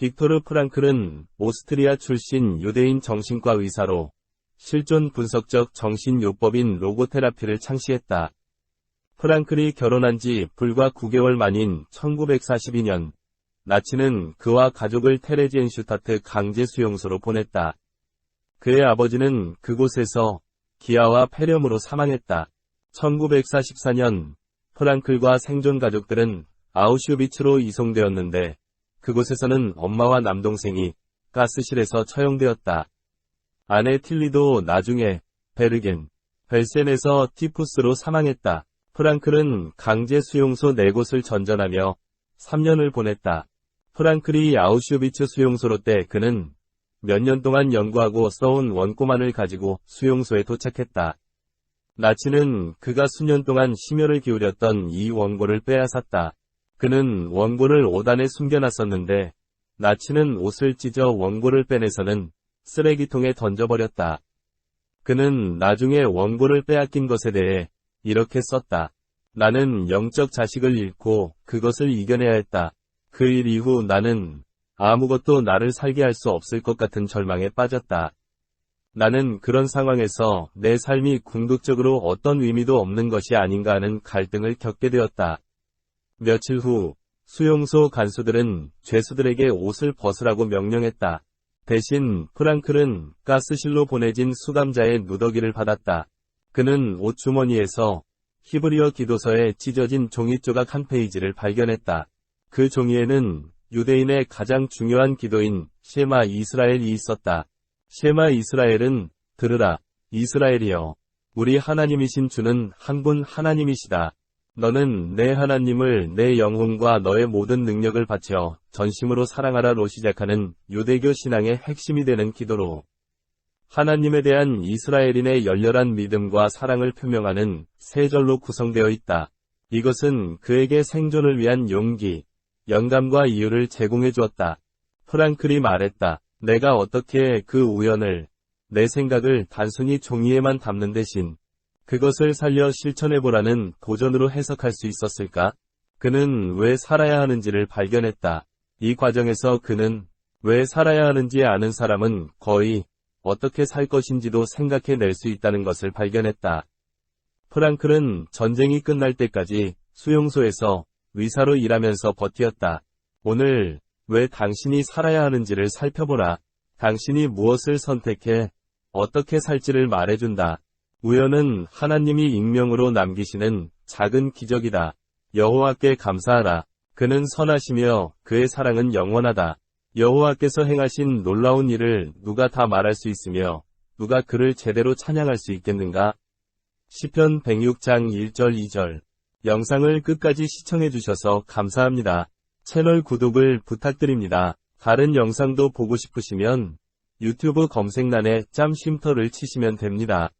빅토르 프랑클은 오스트리아 출신 유대인 정신과 의사로 실존 분석적 정신요법인 로고테라피를 창시했다. 프랑클이 결혼한 지 불과 9개월 만인 1942년, 나치는 그와 가족을 테레지엔슈타트 강제 수용소로 보냈다. 그의 아버지는 그곳에서 기아와 폐렴으로 사망했다. 1944년 프랑클과 생존 가족들은 아우슈비츠로 이송되었는데 그곳에서는 엄마와 남동생이 가스실에서 처형되었다. 아내 틸리도 나중에 베르겐, 벨센에서 티푸스로 사망했다. 프랑클은 강제 수용소 4곳을 전전하며 3년을 보냈다. 프랑클이 아우슈비츠 수용소로 때 그는 몇 년 동안 연구하고 써온 원고만을 가지고 수용소에 도착했다. 나치는 그가 수년 동안 심혈을 기울였던 이 원고를 빼앗았다. 그는 원고를 오단에 숨겨놨었는데 나치는 옷을 찢어 원고를 빼내서는 쓰레기통에 던져버렸다. 그는 나중에 원고를 빼앗긴 것에 대해 이렇게 썼다. 나는 영적 자식을 잃고 그것을 이겨내야 했다. 그 일 이후 나는 아무것도 나를 살게 할 수 없을 것 같은 절망에 빠졌다. 나는 그런 상황에서 내 삶이 궁극적으로 어떤 의미도 없는 것이 아닌가 하는 갈등을 겪게 되었다. 며칠 후 수용소 간수들은 죄수들에게 옷을 벗으라고 명령했다. 대신 프랑클은 가스실로 보내진 수감자의 누더기를 받았다. 그는 옷 주머니에서 히브리어 기도서에 찢어진 종이 조각 한 페이지를 발견했다. 그 종이에는 유대인의 가장 중요한 기도인 셰마 이스라엘이 있었다. 셰마 이스라엘은 들으라 이스라엘이여 우리 하나님이신 주는 한 분 하나님이시다. 너는 내 하나님을 내 영혼과 너의 모든 능력을 바쳐 전심으로 사랑하라로 시작하는 유대교 신앙의 핵심이 되는 기도로 하나님에 대한 이스라엘인의 열렬한 믿음과 사랑을 표명하는 세 절로 구성되어 있다. 이것은 그에게 생존을 위한 용기, 영감과 이유를 제공해 주었다. 프랑클이 말했다. 내가 어떻게 그 우연을, 내 생각을 단순히 종이에만 담는 대신 그것을 살려 실천해보라는 도전으로 해석할 수 있었을까? 그는 왜 살아야 하는지를 발견했다. 이 과정에서 그는 왜 살아야 하는지 아는 사람은 거의 어떻게 살 것인지도 생각해낼 수 있다는 것을 발견했다. 프랑클은 전쟁이 끝날 때까지 수용소에서 의사로 일하면서 버티었다. 오늘 왜 당신이 살아야 하는지를 살펴보라. 당신이 무엇을 선택해 어떻게 살지를 말해준다. 우연은 하나님이 익명으로 남기시는 작은 기적이다. 여호와께 감사하라. 그는 선하시며 그의 사랑은 영원하다. 여호와께서 행하신 놀라운 일을 누가 다 말할 수 있으며 누가 그를 제대로 찬양할 수 있겠는가? 시편 106장 1절 2절 영상을 끝까지 시청해 주셔서 감사합니다. 채널 구독을 부탁드립니다. 다른 영상도 보고 싶으시면 유튜브 검색란에 짬 쉼터를 치시면 됩니다.